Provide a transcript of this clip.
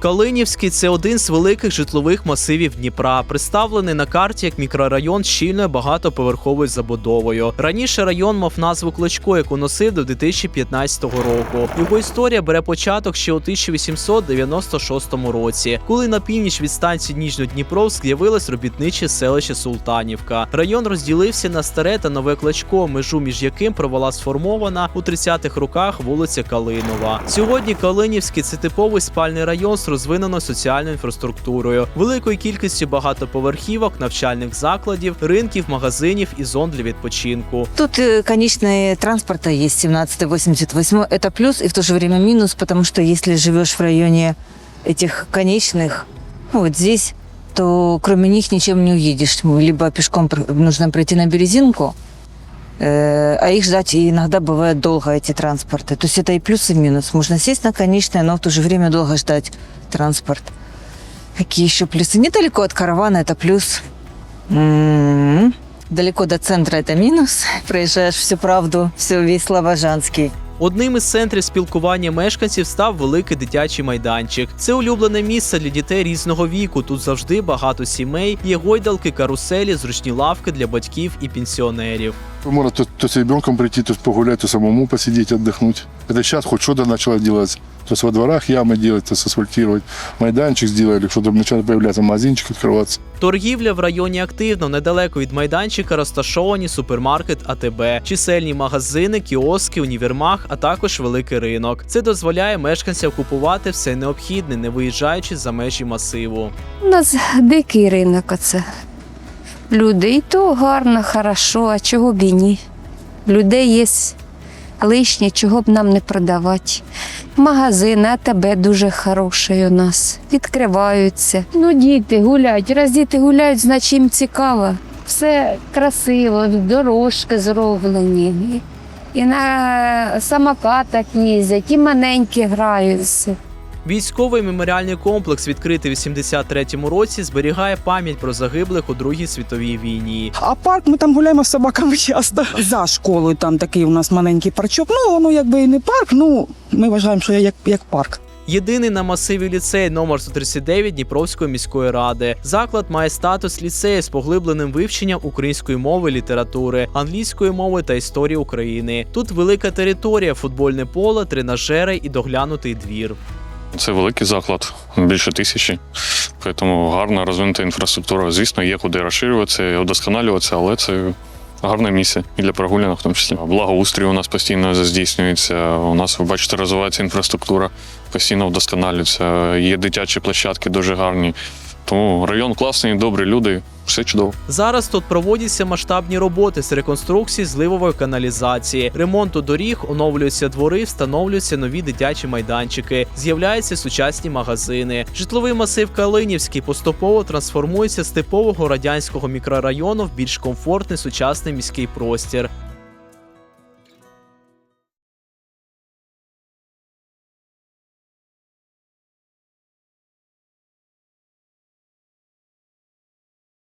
Калинівський це один з великих житлових масивів Дніпра, представлений на карті як мікрорайон з щільною багатоповерховою забудовою. Раніше район мав назву Клочко, яку носив до 2015 року. Його історія бере початок ще у 1896 році, коли на північ від станції Ніжньодніпровськ з'явилось робітниче селище Султанівка. Район розділився на старе та нове Клочко, межу між яким провела сформована у 30-х роках вулиця Калинова. Сьогодні Калинівський це типовий спальний район розвиненою соціальною інфраструктурою, великою кількістю багатоповерхівок, навчальних закладів, ринків, магазинів і зон для відпочинку. Тут, э, конечно, и транспорта есть 17-88. Это плюс и в то же время минус, потому что если живешь в районе этих конечных, ну, вот здесь, то кроме них ничем не уедешь. Либо пешком пр- нужно пройти на Березинку, э, а их ждать иногда бывает долго, эти транспорты. То есть это и плюс, и минус. Можно сесть на конечное, но в то же время долго ждать транспорт. Какие еще плюсы? Недалеко от каравана это плюс. М, Далеко до центра это минус. Проезжаешь всю правду, все весь Слобожанский. Одним із центрів спілкування мешканців став великий дитячий майданчик. Це улюблене місце для дітей різного віку. Тут завжди багато сімей, є гойдалки, каруселі, зручні лавки для батьків і пенсіонерів. Можна то, то з ребенком прийти, то погуляти, самому посидіти, віддихнути. Це зараз хоч щось почало делать. То есть во дворах ямы делать, то есть асфальтировать. Майданчик сделали, что-то начало появляться, магазинчик открываться. Торгівля в районі активно, недалеко від майданчика розташовані супермаркет АТБ, чисельні магазини, кіоски, універмаг, а також великий ринок. Це дозволяє мешканцям купувати все необхідне, не виїжджаючи за межі масиву. У нас дикий ринок оце. Люди, і то гарно, хорошо, а чого б і ні. Людей є лишні, чого б нам не продавати. Магазин АТБ дуже хороший у нас. Відкриваються. Ну, діти гуляють. Раз діти гуляють, значить їм цікаво. Все красиво, дорожки зроблені. І на самокатах їздять, і маленькі граються. Військовий меморіальний комплекс, відкритий в 83-му році, зберігає пам'ять про загиблих у Другій світовій війні. А парк ми там гуляємо з собаками часто. За школою там такий у нас маленький парчок. Ну воно якби і не парк. Ну ми вважаємо, що як, як парк. Єдиний на масиві ліцей номер 139 Дніпровської міської ради. Заклад має статус ліцею з поглибленим вивченням української мови, літератури, англійської мови та історії України. Тут велика територія, футбольне поле, тренажери і доглянутий двір. Це великий заклад, більше тисячі. Тому гарна розвинута інфраструктура. Звісно, є куди розширюватися, і удосконалюватися, але це гарне місце і для прогулянок, в тому числі. Благоустрій у нас постійно здійснюється. У нас, ви бачите, розвивається інфраструктура, постійно вдосконалюється. Є дитячі площадки дуже гарні. Тому район класний, добрі люди, все чудово. Зараз тут проводяться масштабні роботи з реконструкції зливової каналізації, ремонту доріг, оновлюються двори, встановлюються нові дитячі майданчики, з'являються сучасні магазини. Житловий масив Калинівський поступово трансформується з типового радянського мікрорайону в більш комфортний сучасний міський простір.